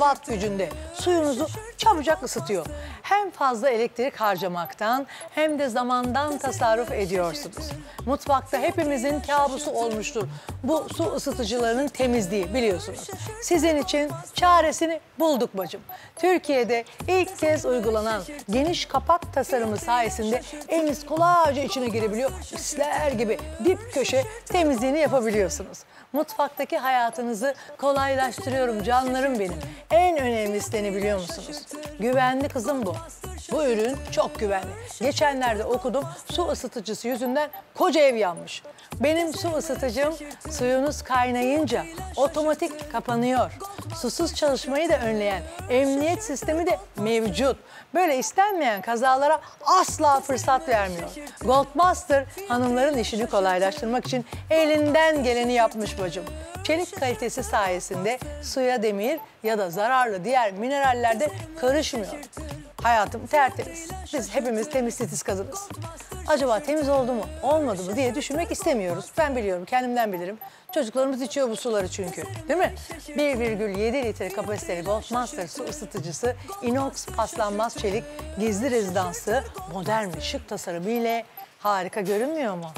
watt gücünde suyunuzu çabucak ısıtıyor. Hem fazla elektrik harcamaktan hem de zamandan tasarruf ediyorsunuz. Mutfakta hepimizin kabusu olmuştur. Bu su ısıtıcılarının temizliği biliyorsunuz. Sizin için çaresini bulduk bacım. Türkiye'de ilk kez uygulanan geniş kapak tasarımı sayesinde eliniz kolayca içine girebiliyor. İsler gibi dip köşe temizliğini yapabiliyorsunuz. Mutfaktaki hayatınızı kolaylaştırıyorum canlarım benim. En önemlisi ne biliyor musunuz? Güvenli kızım bu. Bu ürün çok güvenli. Geçenlerde okudum su ısıtıcısı yüzünden koca ev yanmış. Benim su ısıtıcım suyunuz kaynayınca otomatik kapanıyor. Susuz çalışmayı da önleyen emniyet sistemi de mevcut. Böyle istenmeyen kazalara asla fırsat vermiyor. Goldmaster hanımların işini kolaylaştırmak için elinden geleni yapmış bacım. Çelik kalitesi sayesinde suya demir ya da zararlı diğer mineraller de karışmıyor. Hayatım tertemiz. Biz hepimiz temiz titiz kadınız. Acaba temiz oldu mu, olmadı mı diye düşünmek istemiyoruz. Ben biliyorum, kendimden bilirim. Çocuklarımız içiyor bu suları çünkü. Değil mi? 1,7 litre kapasiteli Goldmaster su ısıtıcısı, inox paslanmaz çelik, gizli rezidansı, modern ve şık tasarımı ile harika görünmüyor mu?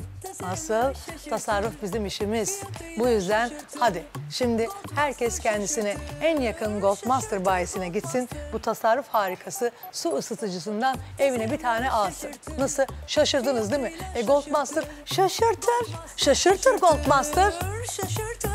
Nasıl? Tasarruf bizim işimiz. Bu yüzden hadi şimdi herkes kendisine en yakın Goldmaster bayisine gitsin. Bu tasarruf harikası su ısıtıcısından evine bir tane alsın. Nasıl? Şaşırdınız değil mi? E Goldmaster şaşırtır. Şaşırtır Goldmaster. Şaşırtır